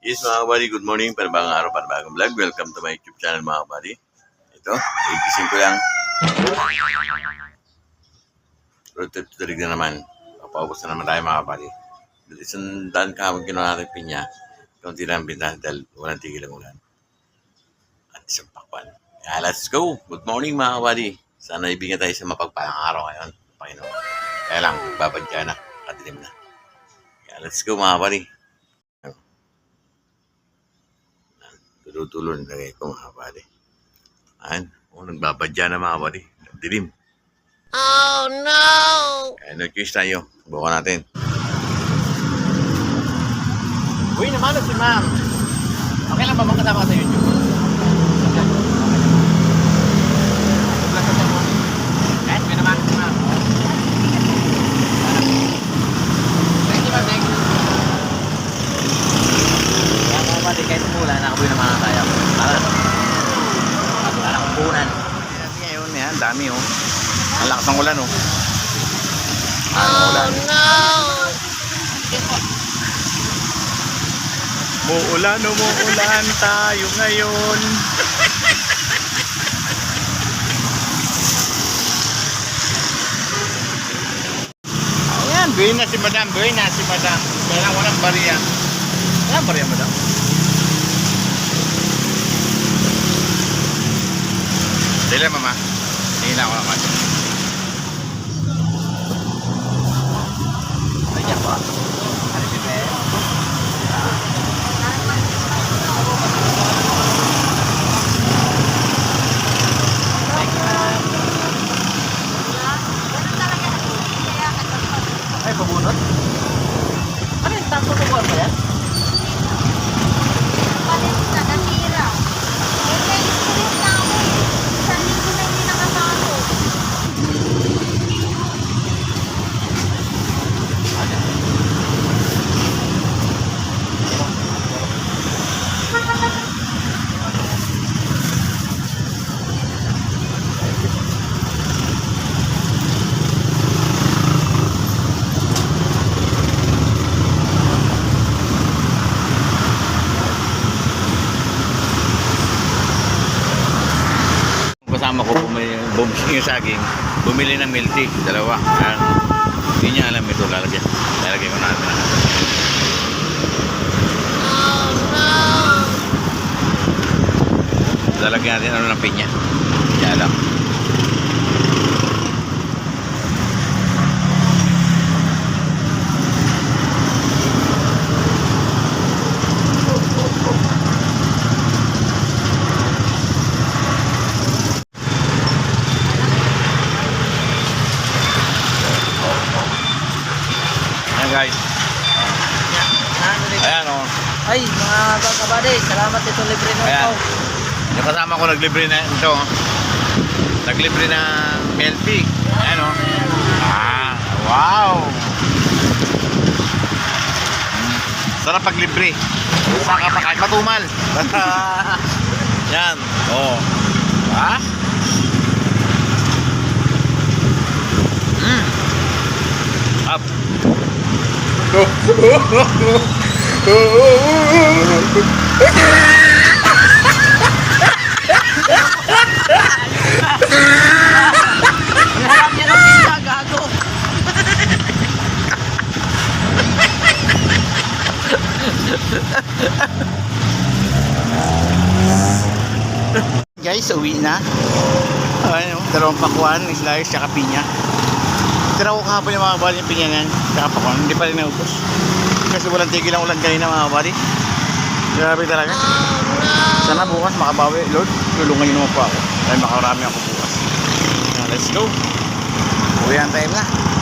Yes mga kabady, good morning. Panibagong araw, panibagong vlog. Welcome to my YouTube channel mga kabady. Ito, igising ko lang. Road trip to na naman. Papaubos na naman tayo mga kabady. Isang daan kahapon ginawa natin pinya. Kunti lang binta dahil walang tigil ang ulan. At isang pakpan. Kaya let's go. Good morning mga kabady. Sana ibigyan tayo sa mapagpalang araw ngayon. Panginoon. Kaya lang, babadya na. Kadilim na. Kaya let's go mga kabady. Tulo-tulo na lagay ko mga pare. Ayan. O, nagbabadya na mga pare. Dilim. Oh no! Kaya no choice tayo. Buka natin. Uy, naman si ma'am. Okay lang ba magkasama ka sa YouTube? Kahit may naman si ma'am. Thank you, ma'am. Thank you. Kaya mga pati, kahit mula, nakabuhay naman na tayo. Para. Para kumpunan. Ngayon, yan, dami oh. Ang lakas ng ulan oh. Ang ulan. No! Muulan, umuulan tayo ngayon. Ayan, buhay na si madam, buhay na si madam. Kaya lang walang bariya. Walang bariya, madam. Dila, mama. Hihina ko naman. Ayan pa. Ano si Ben? Ay, pabunot? Ano yung tanto ko ba yan? Palit na, natira. Eh, may spirit na ako eh. Isang linggo na hindi nakasalo. Kasama ko bumili, yung saging, bumili ng milk tea, dalawa. Ayan. Hindi niya alam ito, lalagyan. Lalagyan ko natin. No! Lalagyan natin ano ng pinya. Hindi alam. Guys. Ayan o. Oh. Ay, mga kabady, salamat ito libre Ayan. ito. Yung kasama ko naglibre na ito. oh. Naglibre milk tea. Ayan o. Ah, wow. Sarap paglibre. Saka pa kahit matumal. Yan. Oh. Ha? Mm. Up. Harap niya ng pizza, gago. Guys, uwi na. Ano, dalawang pakuan, slice, tsaka pinya. Tira ko kahapon yung mga bali yung pinya yan, tsaka pakuan. Hindi pa rin naubos. Kasi walang tigil ang ulan kanina mga bali. Grabe talaga. Sana bukas makabawi. Lord, tulungan niyo naman po ako. Dahil makarami ako bukas. Now, let's go. Uwi time na.